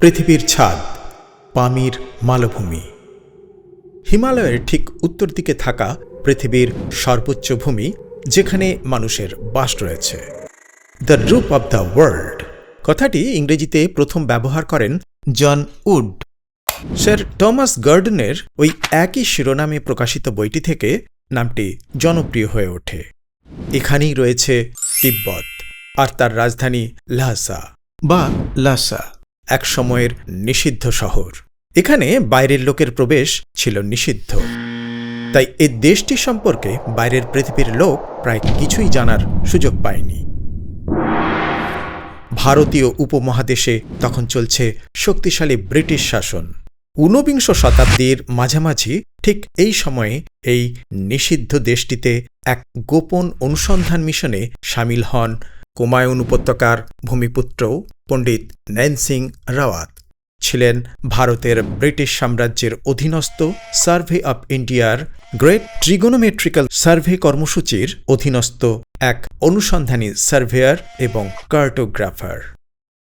পৃথিবীর ছাদ, পামির মালভূমি। হিমালয়ের ঠিক উত্তর দিকে থাকা পৃথিবীর সর্বোচ্চ ভূমি, যেখানে মানুষের বাস রয়েছে। The roof of the world কথাটি ইংরেজিতে প্রথম ব্যবহার করেন জন উড। স্যার টমাস গার্ডনের ওই একই শিরোনামে প্রকাশিত বইটি থেকে নামটি জনপ্রিয় হয়ে ওঠে। এখানেই রয়েছে তিব্বত, আর তার রাজধানী লাসা, বা লাসা। এক সময়ের নিষিদ্ধ শহর। এখানে বাইরের লোকের প্রবেশ ছিল নিষিদ্ধ। তাই এই দেশটি সম্পর্কে বাইরের পৃথিবীর লোক প্রায় কিছুই জানার সুযোগ পায়নি। ভারতীয় উপমহাদেশে তখন চলছে শক্তিশালী ব্রিটিশ শাসন। ঊনবিংশ শতাব্দীর মাঝামাঝি ঠিক এই সময়ে এই নিষিদ্ধ দেশটিতে এক গোপন অনুসন্ধান মিশনে সামিল হন কুমায়ুন উপত্যকার ভূমিপুত্র পণ্ডিত নয়ন সিং রাওয়াত। ছিলেন ভারতের ব্রিটিশ সাম্রাজ্যের অধীনস্থ সার্ভে অব ইন্ডিয়ার গ্রেট ট্রিগোনোমেট্রিক্যাল সার্ভে কর্মসূচির অধীনস্থ এক অনুসন্ধানী সার্ভেয়ার এবং কার্টোগ্রাফার।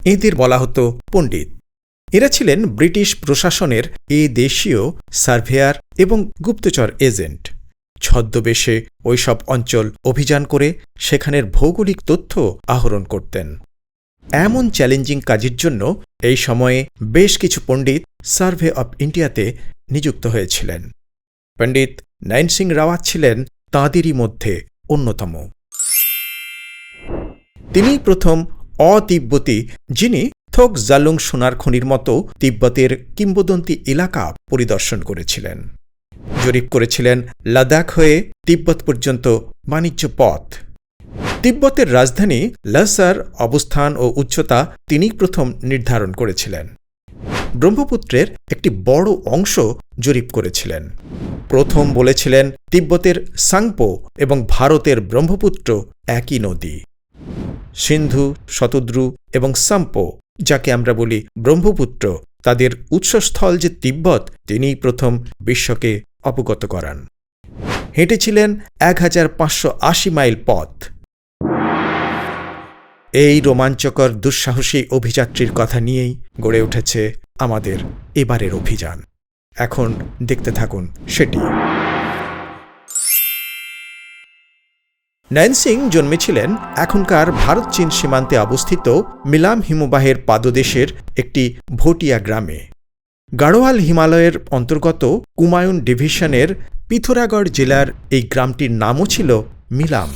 এদের বলা হতো পণ্ডিত। এরা ছিলেন ব্রিটিশ প্রশাসনের এ দেশীয় সার্ভেয়ার এবং গুপ্তচর এজেন্ট। ছদ্মবেশে ওইসব অঞ্চল অভিযান করে সেখানের ভৌগোলিক তথ্য আহরণ করতেন। এমন চ্যালেঞ্জিং কাজের জন্য এই সময়ে বেশ কিছু পণ্ডিত সার্ভে অব ইন্ডিয়াতে নিযুক্ত হয়েছিলেন। পণ্ডিত নয়ন সিং রাওয়াত ছিলেন তাঁদেরই মধ্যে অন্যতম। তিনি প্রথম অতিব্বতী, যিনি থোক জালুং সোনার খনির মতো তিব্বতের কিংবদন্তি এলাকা পরিদর্শন করেছিলেন। জরিপ করেছিলেন লাদাখ হয়ে তিব্বত পর্যন্ত বাণিজ্য পথ। তিব্বতের রাজধানী লাসার অবস্থান ও উচ্চতা তিনি প্রথম নির্ধারণ করেছিলেন। ব্রহ্মপুত্রের একটি বড় অংশ জরিপ করেছিলেন। প্রথম বলেছিলেন তিব্বতের সাংপো এবং ভারতের ব্রহ্মপুত্র একই নদী। সিন্ধু, শতদ্রু এবং সাম্পো, যাকে আমরা বলি ব্রহ্মপুত্র, তাদের উৎসস্থল যে তিব্বত, তিনিই প্রথম বিশ্বকে অবগত করান। হেঁটেছিলেন এক হাজার পাঁচশো আশি মাইল পথ। এই রোমাঞ্চকর, দুঃসাহসী অভিযাত্রীর কথা নিয়েই গড়ে উঠেছে আমাদের এবারের অভিযান। এখন দেখতে থাকুন সেটি। নয়ন সিং জন্মেছিলেন এখনকার ভারত চীন সীমান্তে অবস্থিত মিলাম হিমবাহের পাদদেশের একটি ভটিয়া গ্রামে। গাড়োয়াল হিমালয়ের অন্তর্গত কুমায়ুন ডিভিশনের পিথোরাগড় জেলার এই গ্রামটির নামও ছিল মিলাম।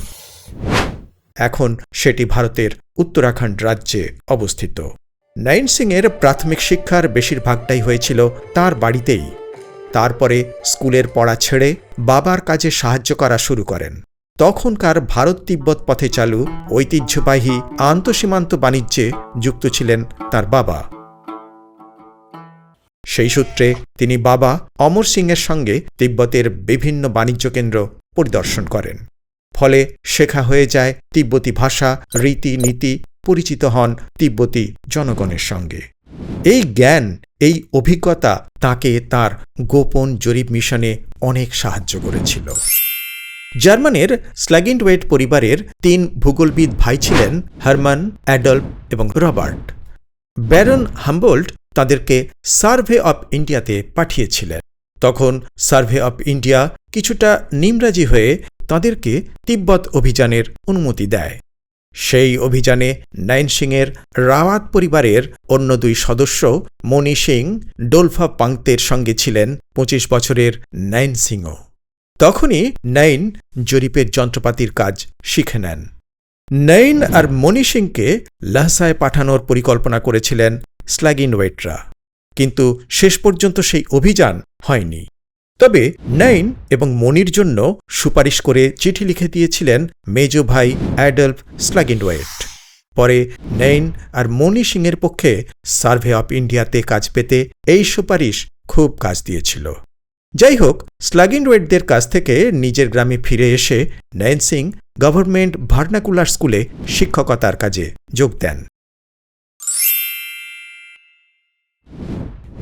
এখন সেটি ভারতের উত্তরাখণ্ড রাজ্যে অবস্থিত। নয়ন সিংয়ের প্রাথমিক শিক্ষার বেশিরভাগটাই হয়েছিল তার বাড়িতেই। তারপরে স্কুলের পড়া ছেড়ে বাবার কাজে সাহায্য করা শুরু করেন। তখনকার ভারত তিব্বত পথে চালু ঐতিহ্যবাহী আন্তঃসীমান্ত বাণিজ্যে যুক্ত ছিলেন তার বাবা। সেই সূত্রে তিনি বাবা অমর সিংয়ের সঙ্গে তিব্বতের বিভিন্ন বাণিজ্য কেন্দ্র পরিদর্শন করেন। ফলে শেখা হয়ে যায় তিব্বতী ভাষা, রীতি, নীতি, পরিচিত হন তিব্বতী জনগণের সঙ্গে। এই জ্ঞান, এই অভিজ্ঞতা তাকে তার গোপন জরিপ মিশনে অনেক সাহায্য করেছিল। জার্মানের স্ল্যাগিন্ডওয়েট পরিবারের তিন ভূগোলবিদ ভাই ছিলেন হারমান, অ্যাডল্ফ এবং রবার্ট। ব্যারন হাম্বোল্ট তাদেরকে সার্ভে অব ইন্ডিয়াতে পাঠিয়েছিলেন। তখন সার্ভে অব ইন্ডিয়া কিছুটা নিমরাজি হয়ে তাদেরকে তিব্বত অভিযানের অনুমতি দেয়। সেই অভিযানে নাইন সিংয়ের রাওয়াত পরিবারের অন্য দুই সদস্য মণি সিং, ডোলফা পাংতের সঙ্গে ছিলেন পঁচিশ বছরের নয়ন সিংও। তখনই নয়ন জরিপের যন্ত্রপাতির কাজ শিখে নেন। নয়ন আর মণি সিংকে লাহসায় পাঠানোর পরিকল্পনা করেছিলেন স্ল্যাগিনওয়েটরা কিন্তু শেষ পর্যন্ত সেই অভিযান হয়নি। তবে নয়ন এবং মনির জন্য সুপারিশ করে চিঠি লিখে দিয়েছিলেন মেজো ভাই অ্যাডলফ স্ল্যাগিনওয়েট পরে নয়ন আর মণি সিংয়ের পক্ষে সার্ভে অফ ইন্ডিয়াতে কাজ পেতে এই সুপারিশ খুব কাজ দিয়েছিল। যাই হোক স্লাগিনওয়েটদের কাছ থেকে নিজের গ্রামে ফিরে এসে নয়ন সিং গভর্নমেন্ট ভার্নাকুলার স্কুলে শিক্ষকতার কাজে যোগ দেন।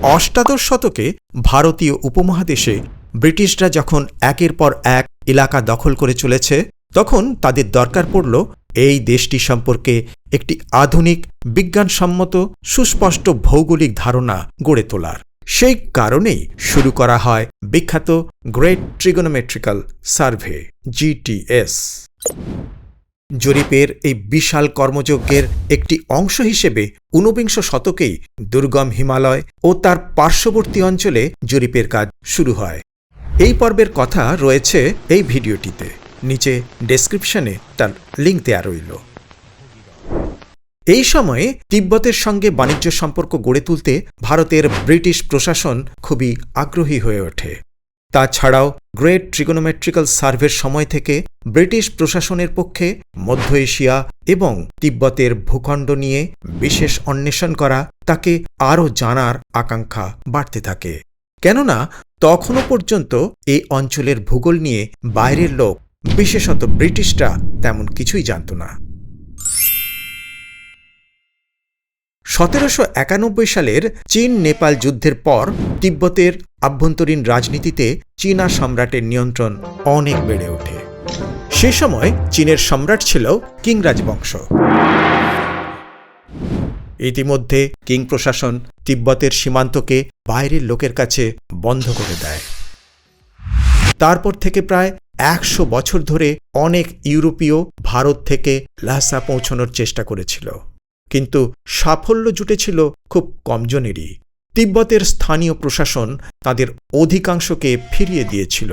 অষ্টাদশ শতকে ভারতীয় উপমহাদেশে ব্রিটিশরা যখন একের পর এক এলাকা দখল করে চলেছে, তখন তাদের দরকার পড়ল এই দেশটি সম্পর্কে একটি আধুনিক, বিজ্ঞানসম্মত, সুস্পষ্ট ভৌগোলিক ধারণা গড়ে তোলার। সেই কারণেই শুরু করা হয় বিখ্যাত গ্রেট ট্রিগোনোমেট্রিক্যাল সার্ভে জিটিএস জরিপের এই বিশাল কর্মযজ্ঞের একটি অংশ হিসেবে ঊনবিংশ শতকেই দুর্গম হিমালয় ও তার পার্শ্ববর্তী অঞ্চলে জরিপের কাজ শুরু হয়। এই পর্বের কথা রয়েছে এই ভিডিওটিতে। নিচে ডেসক্রিপশনে তার লিঙ্ক দেয়া রইল। এই সময়ে তিব্বতের সঙ্গে বাণিজ্য সম্পর্ক গড়ে তুলতে ভারতের ব্রিটিশ প্রশাসন খুবই আগ্রহী হয়ে ওঠে। তাছাড়াও গ্রেট ট্রিগোনোমেট্রিক্যাল সার্ভের সময় থেকে ব্রিটিশ প্রশাসনের পক্ষে মধ্য এশিয়া এবং তিব্বতের ভূখণ্ড নিয়ে বিশেষ অন্বেষণ করা তাকে আরও জানার আকাঙ্ক্ষা বাড়তে থাকে। কেননা, তখনও পর্যন্ত এই অঞ্চলের ভূগোল নিয়ে বাইরের লোক, বিশেষত ব্রিটিশরা, তেমন কিছুই জানত না। সতেরোশো একানব্বই সালের চীন নেপাল যুদ্ধের পর তিব্বতের আভ্যন্তরীণ রাজনীতিতে চীনা সম্রাটের নিয়ন্ত্রণ অনেক বেড়ে ওঠে। সে সময় চীনের সম্রাট ছিল কিংরাজ বংশ ইতিমধ্যে কিং প্রশাসন তিব্বতের সীমান্তকে বাইরের লোকের কাছে বন্ধ করে দেয়। তারপর থেকে প্রায় একশো বছর ধরে অনেক ইউরোপীয় ভারত থেকে লাসা পৌঁছানোর চেষ্টা করেছিল। কিন্তু সাফল্য জুটেছিল খুব কমজনেরই। তিব্বতের স্থানীয় প্রশাসন তাদের অধিকাংশকে ফিরিয়ে দিয়েছিল।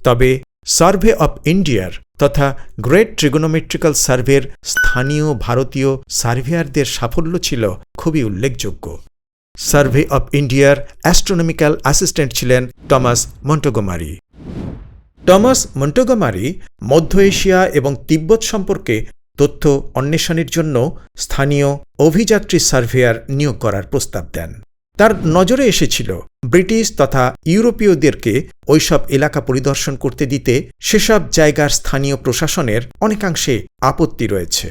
তবে সার্ভে অব ইন্ডিয়ার তথা গ্রেট ট্রিগোনোমেট্রিক্যাল সার্ভের স্থানীয় ভারতীয় সার্ভেয়ারদের সাফল্য ছিল খুবই উল্লেখযোগ্য। সার্ভে অব ইন্ডিয়ার অ্যাস্ট্রোনমিক্যাল অ্যাসিস্ট্যান্ট ছিলেন টমাস মন্টোগোমারি। টমাস মন্টোগোমারি মধ্য এশিয়া এবং তিব্বত সম্পর্কে তথ্য অন্বেষণের জন্য স্থানীয় অভিযাত্রী সার্ভেয়ার নিয়োগ করার প্রস্তাব দেন। তার নজরে এসেছিল ব্রিটিশ তথা ইউরোপীয়দেরকে ওইসব এলাকা পরিদর্শন করতে দিতে সেসব জায়গার স্থানীয় প্রশাসনের অনেকাংশে আপত্তি রয়েছে।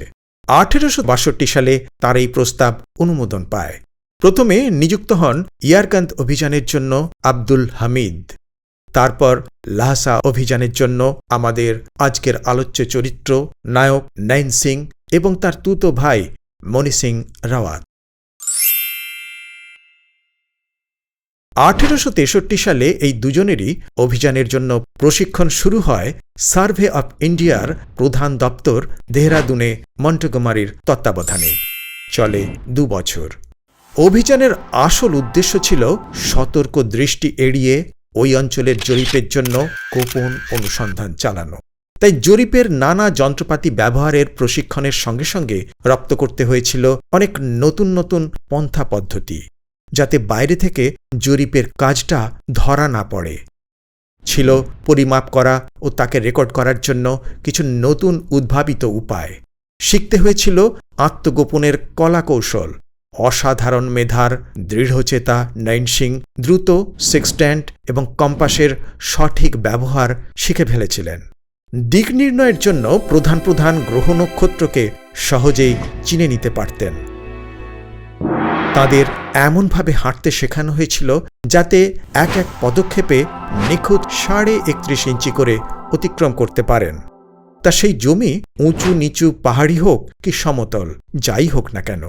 আঠেরোশো বাষট্টি সালে তার এই প্রস্তাব অনুমোদন পায়। প্রথমে নিযুক্ত হন ইয়ারকান্ত অভিযানের জন্য আব্দুল হামিদ। তারপর লাহসা অভিযানের জন্য আমাদের আজকের আলোচ্য চরিত্র নায়ক নয়ন সিং এবং তার তুতো ভাই মণি সিং রাওয়াত। আঠেরোশো তেষট্টি সালে এই দুজনেরই অভিযানের জন্য প্রশিক্ষণ শুরু হয় সার্ভে অব ইন্ডিয়ার প্রধান দপ্তর দেহরাদুনে মন্টগোমারির তত্ত্বাবধানে। চলে দু বছর। অভিযানের আসল উদ্দেশ্য ছিল সতর্ক দৃষ্টি এড়িয়ে ওই অঞ্চলের জরিপের জন্য গোপন অনুসন্ধান চালানো। তাই জরিপের নানা যন্ত্রপাতি ব্যবহারের প্রশিক্ষণের সঙ্গে সঙ্গে রপ্ত করতে হয়েছিল অনেক নতুন নতুন পন্থা পদ্ধতি। যাতে বাইরে থেকে জরিপের কাজটা ধরা না পড়ে। ছিল পরিমাপ করা ও তাকে রেকর্ড করার জন্য কিছু নতুন উদ্ভাবিত উপায়। শিখতে হয়েছিল আত্মগোপনের কলাকৌশল। অসাধারণ মেধার, দৃঢ়চেতা নৈনসিং দ্রুত, সেক্সট্যান্ট এবং কম্পাসের সঠিক ব্যবহার শিখে ফেলেছিলেন। দিক নির্ণয়ের জন্য প্রধান প্রধান গ্রহ নক্ষত্রকে সহজেই চিনে নিতে পারতেন। তাদের এমনভাবে হাঁটতে শেখানো হয়েছিল যাতে এক এক পদক্ষেপে নিখুঁত সাড়ে একত্রিশ ইঞ্চি করে অতিক্রম করতে পারেন। তা সেই জমি উঁচু নিচু পাহাড়ি হোক কি সমতল, যাই হোক না কেন।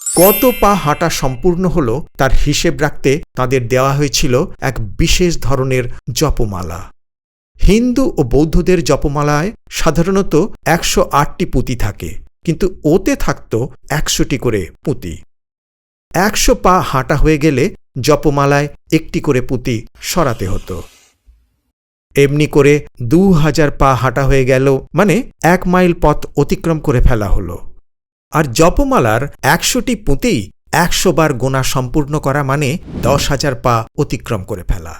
কত পা হাঁটা সম্পূর্ণ হল তার হিসেব রাখতে তাদের দেওয়া হয়েছিল এক বিশেষ ধরনের জপমালা। হিন্দু ও বৌদ্ধদের জপমালায় সাধারণত একশো আটটি পুঁতি থাকে, কিন্তু ওতে থাকত একশোটি করে পুঁতি। একশো পা হাঁটা হয়ে গেলে জপমালায় একটি করে পুঁতি সরাতে হতো। এমনি করে দু হাজার পা হাঁটা হয়ে গেল মানে এক মাইল পথ অতিক্রম করে ফেলা হলো। আর জপমালার একশোটি পুঁতি একশো বার গোনা সম্পূর্ণ করা মানে দশ হাজার পা অতিক্রম করে ফেলা।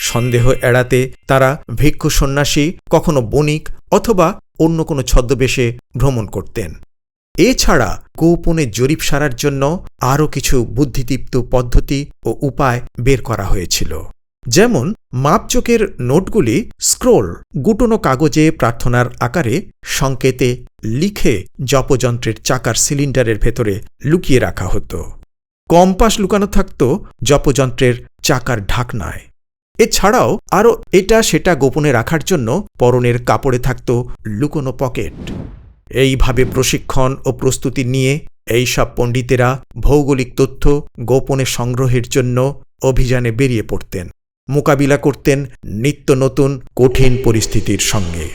সন্দেহ এড়াতে তারা ভিক্ষু সন্ন্যাসী, কখনো বণিক অথবা অন্য কোনো ছদ্মবেশে ভ্রমণ করতেন। এছাড়া গোপনে জরিপ সারার জন্য আরও কিছু বুদ্ধিদীপ্ত পদ্ধতি ও উপায় বের করা হয়েছিল। যেমন, মাপচোকের নোটগুলি স্ক্রোল, গুটনো কাগজে প্রার্থনার আকারে সংকেতে লিখে জপযন্ত্রের চাকার সিলিন্ডারের ভেতরে লুকিয়ে রাখা হতো। কম্পাস লুকানো থাকত জপযন্ত্রের চাকার ঢাকনায়। এছাড়াও আরও এটা সেটা গোপনে রাখার জন্য পরনের কাপড়ে থাকত লুকোনো পকেট। এইভাবে প্রশিক্ষণ ও প্রস্তুতি নিয়ে এইসব পণ্ডিতেরা ভৌগোলিক তথ্য গোপনে সংগ্রহের জন্য অভিযানে বেরিয়ে পড়তেন, মোকাবিলা করতেন নিত্য নতুন কঠিন পরিস্থিতির সঙ্গে।